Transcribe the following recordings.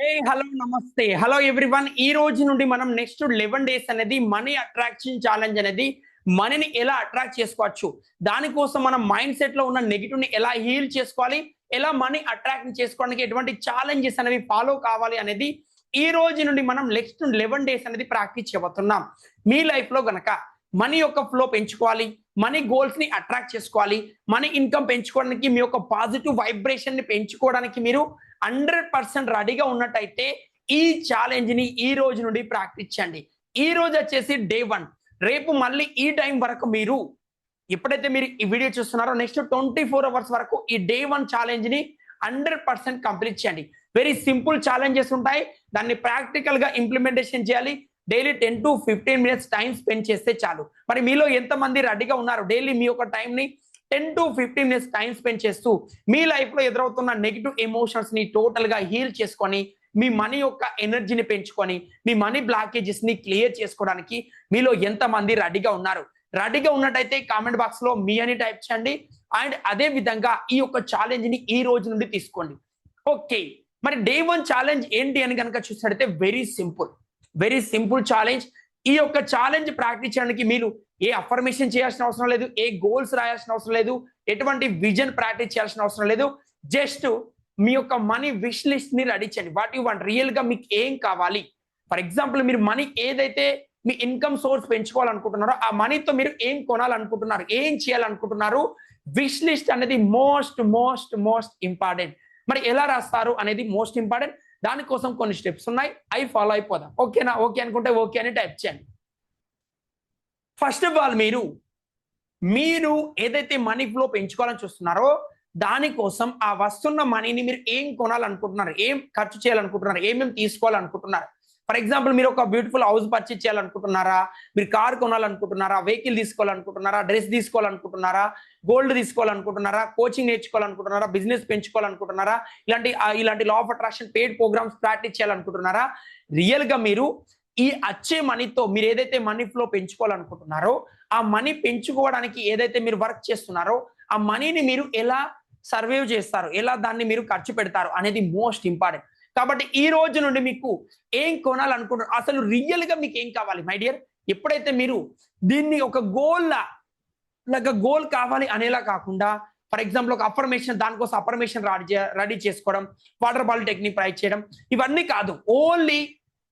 హే hello నమస్తే hello everyone ఈ రోజు నుండి మనం నెక్స్ట్ లెవెన్ డేస్ అనేది మనీ అట్రాక్షన్ ఛాలెంజ్ అనేది మనీని ఎలా అట్రాక్ట్ చేసుకోవచ్చు? దానికోసం మనం మైండ్ సెట్లో ఉన్న నెగిటివ్ని ఎలా హీల్ చేసుకోవాలి? ఎలా మనీ అట్రాక్ట్ చేసుకోవడానికి ఎటువంటి ఛాలెంజెస్ అనేవి ఫాలో కావాలి అనేది ఈ రోజు నుండి మనం నెక్స్ట్ లెవెన్ డేస్ అనేది ప్రాక్టీస్ చేయబోతున్నాం. మీ లైఫ్లో గనక మనీ యొక్క ఫ్లో పెంచుకోవాలి. మనీ గోల్స్ని అట్రాక్ట్ చేసుకోవాలి. మనీ ఇన్కమ్ పెంచుకోవడానికి మీ యొక్క పాజిటివ్ వైబ్రేషన్ని పెంచుకోవడానికి మీరు హండ్రెడ్ పర్సెంట్ రెడీగా ఉన్నట్టయితే ఈ ఛాలెంజ్ని ఈ రోజు నుండి ప్రాక్టీస్ చేయండి. ఈ రోజు వచ్చేసి డే వన్ రేపు మళ్ళీ ఈ టైం వరకు మీరు ఎప్పుడైతే మీరు ఈ వీడియో చూస్తున్నారో నెక్స్ట్ ట్వంటీ ఫోర్ అవర్స్ వరకు ఈ డే వన్ ఛాలెంజ్ని హండ్రెడ్ పర్సెంట్ కంప్లీట్ చేయండి. వెరీ సింపుల్ ఛాలెంజెస్ ఉంటాయి. దాన్ని ప్రాక్టికల్గా ఇంప్లిమెంటేషన్ చేయాలి. Daily ten to fifteen minutes time spend చేస్తే చాలు. మరి మీలో ఎంతమంది రెడీగా ఉన్నారు? డైలీ మీ యొక్క టైంని ten to fifteen minutes time spend చేస్తూ మీ లైఫ్లో ఎదురవుతున్న నెగిటివ్ ఎమోషన్స్ని టోటల్గా హీల్ చేసుకొని మీ మనీ యొక్క ఎనర్జీని పెంచుకొని మీ మనీ బ్లాకేజెస్ని క్లియర్ చేసుకోవడానికి మీలో ఎంతమంది రెడీగా ఉన్నారు? రెడీగా ఉన్నట్టయితే కామెంట్ బాక్స్లో మీ అని టైప్ చేయండి. అండ్ అదే విధంగా ఈ యొక్క ఛాలెంజ్ని ఈ రోజు నుండి తీసుకోండి. ఓకే మరి డే వన్ ఛాలెంజ్ ఏంటి అని కనుక చూసినట్టయితే very simple very simple challenge ఈ యొక్క ఛాలెంజ్ ప్రాక్టీస్ చేయడానికి మీరు ఏ అఫర్మేషన్ చేయాల్సిన అవసరం లేదు ఏ గోల్స్ రాయాల్సిన అవసరం లేదు ఎటువంటి విజన్ ప్రాక్టీస్ చేయాల్సిన అవసరం లేదు. జస్ట్ మీ యొక్క మనీ విష్ లిస్ట్ని రెడీ చేయండి. వాట్ యు వాంట్ రియల్గా మీకు ఏం కావాలి? ఫర్ ఎగ్జాంపుల్ మీరు మనీ ఏదైతే మీ ఇన్కమ్ సోర్స్ పెంచుకోవాలనుకుంటున్నారో ఆ మనీతో మీరు ఏం కొనాలనుకుంటున్నారు? ఏం చేయాలనుకుంటున్నారు? విష్ లిస్ట్ అనేది మోస్ట్ మోస్ట్ మోస్ట్ ఇంపార్టెంట్ మరి ఎలా రాస్తారు అనేది మోస్ట్ ఇంపార్టెంట్ దానికోసం కొన్ని స్టెప్స్ ఉన్నాయి. అవి ఫాలో అయిపోదాం. ఓకేనా ఓకే అనుకుంటే ఓకే అని టైప్ చేయండి. ఫస్ట్ ఆఫ్ ఆల్ మీరు మీరు ఏదైతే మనీ ఫ్లో పెంచుకోవాలని చూస్తున్నారో దానికోసం ఆ వస్తున్న మనీని మీరు ఏం కొనాలనుకుంటున్నారు? ఏం ఖర్చు చేయాలనుకుంటున్నారు? ఏమేమి తీసుకోవాలనుకుంటున్నారు? ఫర్ ఎగ్జాంపుల్ మీరు ఒక బ్యూటిఫుల్ హౌస్ పర్చేజ్ చేయాలనుకుంటున్నారా మీరు కార్ కొనాలనుకుంటున్నారా వెహికల్ తీసుకోవాలనుకుంటున్నారా డ్రెస్ తీసుకోవాలనుకుంటున్నారా గోల్డ్ తీసుకోవాలనుకుంటున్నారా కోచింగ్ నేర్చుకోవాలనుకుంటున్నారా బిజినెస్ పెంచుకోవాలనుకుంటున్నారా ఇలాంటి ఇలాంటి law of attraction paid programs practice చేయాలనుకుంటున్నారా రియల్గా మీరు ఈ వచ్చే మనీతో మీరు ఏదైతే మనీ ఫ్లో పెంచుకోవాలనుకుంటున్నారో ఆ మనీ పెంచుకోవడానికి ఏదైతే మీరు వర్క్ చేస్తున్నారో ఆ మనీని మీరు ఎలా సర్వైవ్ చేస్తారు ఎలా దాన్ని మీరు ఖర్చు పెడతారు అనేది మోస్ట్ ఇంపార్టెంట్ కాబట్టి ఈ రోజు నుండి మీకు ఏం కొనాలనుకుంటున్నారు? అసలు రియల్గా మీకు ఏం కావాలి మై డియర్ ఎప్పుడైతే మీరు దీన్ని ఒక గోల్లా లాగా గోల్ కావాలి అనేలా కాకుండా ఫర్ ఎగ్జాంపుల్ ఒక అఫర్మేషన్ దానికోసం అఫర్మేషన్ రెడీ రెడీ చేసుకోవడం వాటర్ బాల్ టెక్నిక్ ట్రై చేయడం ఇవన్నీ కాదు. ఓన్లీ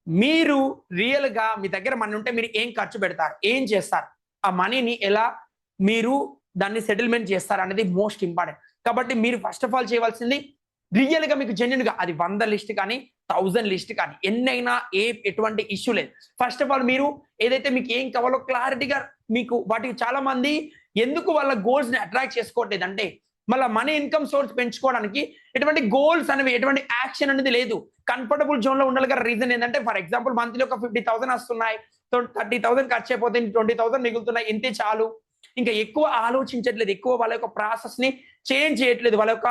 మీరు రియల్గా మీ దగ్గర మనీ ఉంటే మీరు ఏం ఖర్చు పెడతారు? ఏం చేస్తారు? ఆ మనీని ఎలా మీరు దాన్ని సెటిల్మెంట్ చేస్తారు అనేది మోస్ట్ ఇంపార్టెంట్ కాబట్టి మీరు ఫస్ట్ ఆఫ్ ఆల్ చేయవలసింది రియల్గా మీకు జెన్యున్గా అది వంద లిస్ట్ కానీ థౌజండ్ లిస్ట్ కానీ ఎన్నైనా ఏ ఎటువంటి ఇష్యూ లేదు. ఫస్ట్ ఆఫ్ ఆల్ మీరు ఏదైతే మీకు ఏం కావాలో క్లారిటీగా మీకు వాటికి చాలా మంది ఎందుకు వాళ్ళ గోల్స్ని అట్రాక్ట్ చేసుకోవట్లేదు? అంటే మళ్ళీ మనీ ఇన్కమ్ సోర్స్ పెంచుకోవడానికి ఎటువంటి గోల్స్ అనేవి ఎటువంటి యాక్షన్ అనేది లేదు. కంఫర్టబుల్ జోన్లో ఉండాలి కదా రీజన్ ఏంటంటే ఫర్ ఎగ్జాంపుల్ మంత్లీ ఒక ఫిఫ్టీ థౌసండ్ వస్తున్నాయి. థర్టీ థౌసండ్ ఖర్చు అయిపోతుంది. ట్వంటీ థౌసండ్ మిగులుతున్నాయి. ఇంతే చాలు. ఇంకా ఎక్కువ ఆలోచించట్లేదు. ఎక్కువ వాళ్ళ యొక్క ప్రాసెస్ని చేంజ్ చేయట్లేదు. వాళ్ళ యొక్క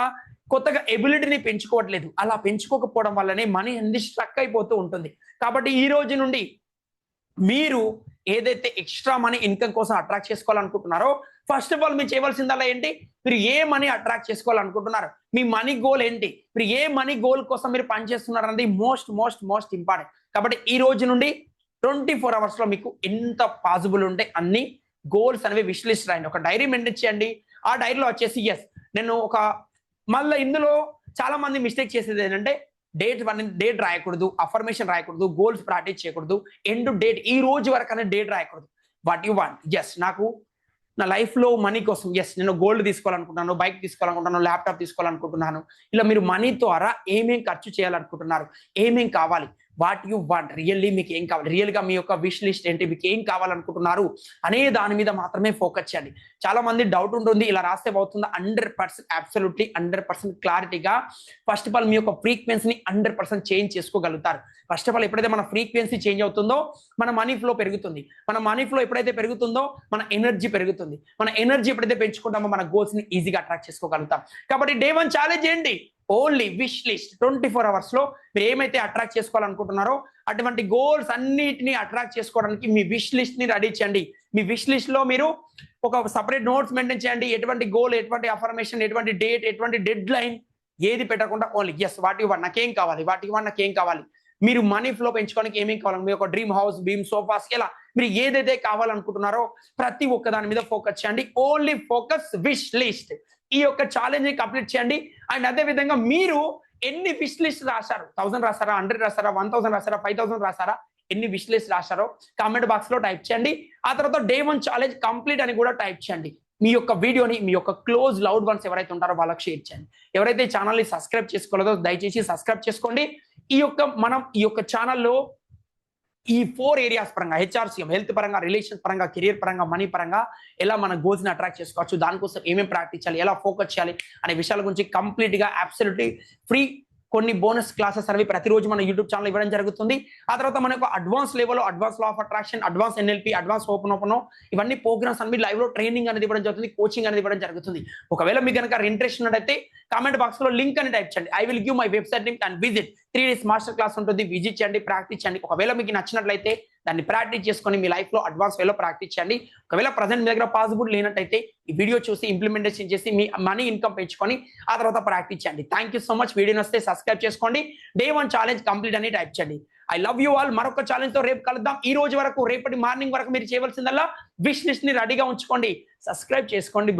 కొత్తగా ఎబిలిటీని పెంచుకోవట్లేదు. అలా పెంచుకోకపోవడం వల్లనే మనీ అనేది స్ట్రక్ అయిపోతూ ఉంటుంది. కాబట్టి ఈ రోజు నుండి మీరు ఏదైతే ఎక్స్ట్రా మనీ ఇన్కమ్ కోసం అట్రాక్ట్ చేసుకోవాలనుకుంటున్నారో ఫస్ట్ ఆఫ్ ఆల్ మీరు చేయవలసిందల్లా ఏంటి? మీరు ఏ మనీ అట్రాక్ట్ చేసుకోవాలనుకుంటున్నారు? మీ మనీ గోల్ ఏంటి? మీరు ఏ మనీ గోల్ కోసం మీరు పనిచేస్తున్నారు అనేది మోస్ట్ మోస్ట్ మోస్ట్ ఇంపార్టెంట్ కాబట్టి ఈ రోజు నుండి ట్వంటీ ఫోర్ అవర్స్లో మీకు ఎంత పాసిబుల్ ఉంటే అన్ని గోల్స్ అనేవి విష్ ఒక డైరీ మెయింటైన్ చేయండి. ఆ డైరీలో వచ్చేసి ఎస్ నేను ఒక మళ్ళీ ఇందులో చాలా మంది మిస్టేక్ చేసేది ఏంటంటే డేట్ వన్ డేట్ రాయకూడదు అఫర్మేషన్ రాయకూడదు గోల్స్ ప్రాక్టీస్ చేయకూడదు ఎండ్ డేట్ ఈ రోజు వరకు అనేది డేట్ రాయకూడదు. వాట్ యు వాంట్ ఎస్ నాకు నా లైఫ్లో మనీ కోసం ఎస్ నేను గోల్డ్ తీసుకోవాలనుకుంటున్నాను బైక్ తీసుకోవాలనుకుంటున్నాను ల్యాప్టాప్ తీసుకోవాలనుకుంటున్నాను. ఇలా మీరు మనీ ద్వారా ఏమేం ఖర్చు చేయాలనుకుంటున్నారు ఏమేం కావాలి? What you want? రియల్లీ మీకు ఏం కావాలి? రియల్గా మీ యొక్క విష్ లిస్ట్ ఏంటి? మీకు ఏం కావాలనుకుంటున్నారు? అనే దాని మీద మాత్రమే ఫోకస్ చేయండి చాలా మంది డౌట్ ఉంటుంది ఇలా రాస్తే అవుతుందా hundred percent absolutely hundred percent క్లారిటీగా ఫస్ట్ ఆఫ్ ఆల్ మీ యొక్క ఫ్రీక్వెన్సీని హండ్రెడ్ పర్సెంట్ చేంజ్ చేసుకోగలుగుతారు. ఫస్ట్ ఆఫ్ ఆల్ ఎప్పుడైతే మన ఫ్రీక్వెన్సీ చేంజ్ అవుతుందో మన మనీ ఫ్లో పెరుగుతుంది. మన మనీ ఫ్లో ఎప్పుడైతే పెరుగుతుందో మన ఎనర్జీ పెరుగుతుంది. మన ఎనర్జీ ఎప్పుడైతే పెంచుకుంటామో మన గోల్స్ని ఈజీగా అట్రాక్ట్ చేసుకోగలుగుతాం. కాబట్టి డే వన్ ఛాలెంజ్ ఏంటి? Only wish list twenty four అవర్స్లో మీరు ఏమైతే అట్రాక్ట్ చేసుకోవాలనుకుంటున్నారో అటువంటి గోల్స్ అన్నిటిని అట్రాక్ట్ చేసుకోవడానికి మీ విష్ లిస్ట్ని రెడీ చేయండి. మీ విష్ లిస్ట్లో మీరు ఒక సపరేట్ నోట్స్ మెయింటైన్ చేయండి. ఎటువంటి గోల్ ఎటువంటి అఫర్మేషన్ ఎటువంటి డేట్ ఎటువంటి డెడ్ లైన్ ఏది పెట్టకుండా ఓన్లీ ఎస్ వాటికి వాడు నాకేం కావాలి వాటికి వాడు నాకేం కావాలి. మీరు మనీ ఫ్లో పెంచుకోవడానికి ఏమేం కావాలి? మీ ఒక డ్రీమ్ హౌస్ బీమ్ సోఫాస్ ఇలా మీరు ఏదైతే కావాలనుకుంటున్నారో ప్రతి ఒక్క దాని మీద ఫోకస్ చేయండి. ఓన్లీ ఫోకస్ విష్ లిస్ట్ ఈ యొక్క ఛాలెంజ్ కంప్లీట్ చేయండి. అండ్ అదే విధంగా మీరు ఎన్ని విష్ లిస్ట్ రాశారు? థౌసండ్ రాస్తారా హండ్రెడ్ రాస్తారా వన్ థౌసండ్ రాస్తారా ఫైవ్ థౌసండ్ రాస్తారా ఎన్ని విష్ లిస్ట్ రాశారో కామెంట్ బాక్స్లో టైప్ చేయండి. ఆ తర్వాత డే వన్ ఛాలెంజ్ కంప్లీట్ అని కూడా టైప్ చేయండి. మీ యొక్క వీడియోని మీ యొక్క క్లోజ్ లౌడ్ వన్స్ ఎవరైతే ఉంటారో వాళ్ళకి షేర్ చేయండి. ఎవరైతే ఛానల్ని సబ్స్క్రైబ్ చేసుకోలేదో దయచేసి సబ్స్క్రైబ్ చేసుకోండి. ఈ యొక్క మనం ఈ యొక్క ఛానల్లో ఈ ఫోర్ ఏరియాస్ పరంగా హెచ్ఆర్సీఎం హెల్త్ పరంగా రిలేషన్స్ పరంగా కెరియర్ పరంగా మనీ పరంగా ఎలా మన గోల్స్ని అట్రాక్ట్ చేసుకోవచ్చు దానికోసం ఏమేమి ప్రాక్టీస్ చేయాలి ఎలా ఫోకస్ చేయాలి అనే విషయాల గురించి కంప్లీట్గా అబ్సల్యూట్లీ ఫ్రీ కొన్ని బోనస్ క్లాసెస్ అనేవి ప్రతిరోజు మన యూట్యూబ్ ఛానల్ ఇవ్వడం జరుగుతుంది. ఆ తర్వాత మనకు advance level advance law of attraction advance NLP advance open open ఇవన్నీ ప్రోగ్రామ్స్ అనేవి లైవ్లో ట్రైనింగ్ అనేది ఇవ్వడం జరుగుతుంది కోచింగ్ అనేది ఇవ్వడం జరుగుతుంది. ఒకవేళ మీకు కనుక ఇంట్రెస్ట్ ఉన్నట్టయితే కామెంట్ బాక్స్లో లింక్ అని టైప్ చేయండి. I will give my website link and visit three days master class ఉంటుంది. విజిట్ చేయండి ప్రాక్టీస్ చేయండి. ఒకవేళ మీకు నచ్చినట్లయితే దాన్ని ప్రాక్టీస్ చేసుకొని మీ లైఫ్లో అడ్వాన్స్ వేలో ప్రాక్టీస్ చేయండి. ఒకవేళ ప్రజెంట్ మీ దగ్గర పాసిబుల్ లేనట్టయితే ఈ వీడియో చూసి ఇంప్లిమెంటేషన్ చేసి మీ మనీ ఇన్కమ్ పెంచుకొని ఆ తర్వాత ప్రాక్టీస్ చేయండి. Thank you so much video వస్తే సబ్స్క్రైబ్ చేసుకోండి. డే వన్ ఛాలెంజ్ కంప్లీట్ అని టైప్ చేయండి. ఐ లవ్ యూ ఆల్ మరొక ఛాలెంజ్తో రేపు కలుద్దాం. ఈ రోజు వరకు రేపటి మార్నింగ్ వరకు మీరు చేయవలసిందల్లా విష్ లిస్ట్ని రెడీగా ఉంచుకోండి. సబ్స్క్రైబ్ చేసుకోండి.